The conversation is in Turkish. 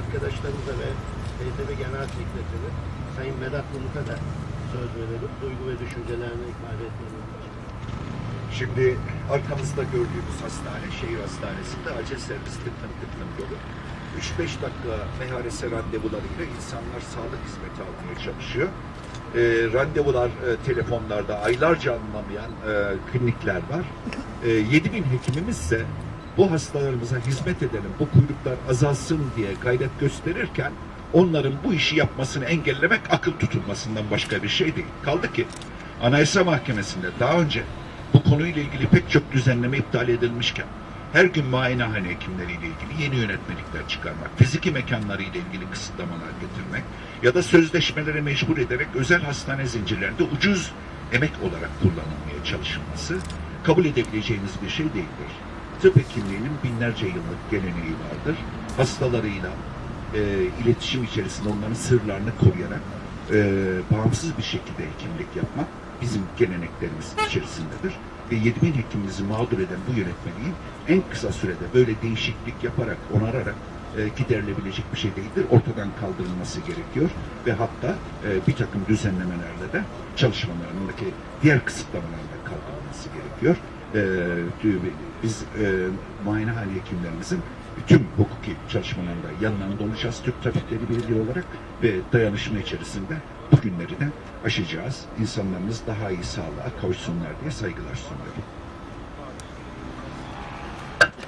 arkadaşlarımıza ve TTB Genel Sekreteri Sayın Vedat Bulut'a da söz verelim. Duygu ve düşüncelerini ifade etmemiz. Şimdi arkamızda gördüğümüz hastane, şehir hastanesinde acil servis tıklım tıklım dolu. 3-5 dakika MHRS randevularıyla insanlar sağlık hizmeti almaya çalışıyor. E, randevular e, telefonlarda aylarca alınamayan e, klinikler var. E, 7000 hekimimiz ise bu hastalarımıza hizmet edelim, bu kuyruklar azalsın diye gayret gösterirken onların bu işi yapmasını engellemek akıl tutulmasından başka bir şey değil. Kaldı ki Anayasa Mahkemesi'nde daha önce bu konuyla ilgili pek çok düzenleme iptal edilmişken her gün muayenehane hekimleriyle ilgili yeni yönetmelikler çıkarmak, fiziki mekanlarıyla ilgili kısıtlamalar getirmek ya da sözleşmelere mecbur ederek özel hastane zincirlerinde ucuz emek olarak kullanılmaya çalışılması kabul edebileceğimiz bir şey değildir. Tıp hekimliğinin binlerce yıllık geleneği vardır. Hastalarıyla e, iletişim içerisinde onların sırlarını koruyarak e, bağımsız bir şekilde hekimlik yapmak bizim geleneklerimiz içerisindedir. Ve 7000 hekimimizi mağdur eden bu yönetmeliğin en kısa sürede böyle değişiklik yaparak, onararak e, giderilebilecek bir şey değildir. Ortadan kaldırılması gerekiyor ve hatta e, bir takım düzenlemelerle de çalışmalarındaki diğer kısıtlamaların da kaldırılması gerekiyor. E, biz e, muayenehane hekimlerimizin tüm hukuki çalışmalarında yanlarında olacağız Türk Tabipleri Birliği olarak ve dayanışma içerisinde bu günleri de aşacağız. İnsanlarımız daha iyi sağlığa kavuşsunlar diye saygılar sunuyorum.